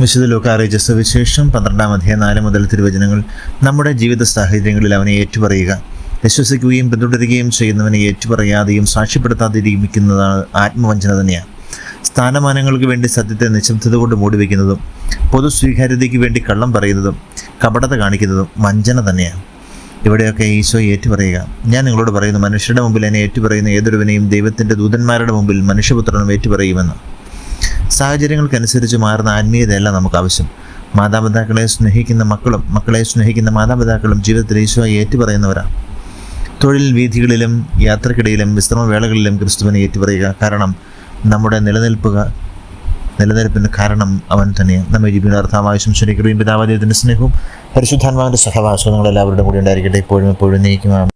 വിശുദ്ധ ലോകാറിയിച്ച സുവിശേഷം പന്ത്രണ്ടാം അധ്യായം നാല് മുതൽ തിരുവചനങ്ങൾ നമ്മുടെ ജീവിത സാഹചര്യങ്ങളിൽ അവനെ ഏറ്റുപറയുക. വിശ്വസിക്കുകയും പിന്തുടരുകയും ചെയ്യുന്നവനെ ഏറ്റുപറയാതെയും സാക്ഷ്യപ്പെടുത്താതിരിക്കുന്നതാണ് ആത്മവഞ്ചന തന്നെയാണ് സ്ഥാനമാനങ്ങൾക്ക് വേണ്ടി സത്യത്തെ നിശബ്ദത കൊണ്ട് മൂടിവെക്കുന്നതും പൊതു സ്വീകാര്യതയ്ക്ക് വേണ്ടി കള്ളം പറയുന്നതും കപടത കാണിക്കുന്നതും വഞ്ചന തന്നെയാണ്. ഇവിടെയൊക്കെ ഈശോ ഏറ്റുപറയുക. ഞാൻ നിങ്ങളോട് പറയുന്നു മനുഷ്യരുടെ മുമ്പിൽ എന്നെ ഏറ്റുപറയുന്ന ഏതൊരുവനെയും ദൈവത്തിന്റെ ദൂതന്മാരുടെ മുമ്പിൽ മനുഷ്യപുത്രനും ഏറ്റുപറയുമെന്ന്. സാഹചര്യങ്ങൾക്കനുസരിച്ച് മാറുന്ന ആത്മീയതയല്ല നമുക്ക് ആവശ്യം. മാതാപിതാക്കളെ സ്നേഹിക്കുന്ന മക്കളും മക്കളെ സ്നേഹിക്കുന്ന മാതാപിതാക്കളും ജീവിതത്തിൽ ഈശോയെ ഏറ്റുപറയുന്നവരാണ്. തൊഴിൽ വീഥികളിലും യാത്രക്കിടയിലും വിശ്രമവേളകളിലും ക്രിസ്തുവിനെ ഏറ്റുപറയുക കാരണം നമ്മുടെ നിലനിൽപ്പുക നിലനിൽപ്പിന് കാരണം അവൻ തന്നെയാണ് നമ്മെ ജീവിക്കുന്ന അർത്ഥാവാവശ്യം ശരിക്കും പിതാവാദ്യത്തിന്റെ സ്നേഹവും പരിശുദ്ധാത്മാവിന്റെ സഹവാസവും നിങ്ങളെല്ലാവരുടെ കൂടി ഉണ്ടായിരിക്കട്ടെ. എപ്പോഴും എപ്പോഴും നീക്കുമാണ്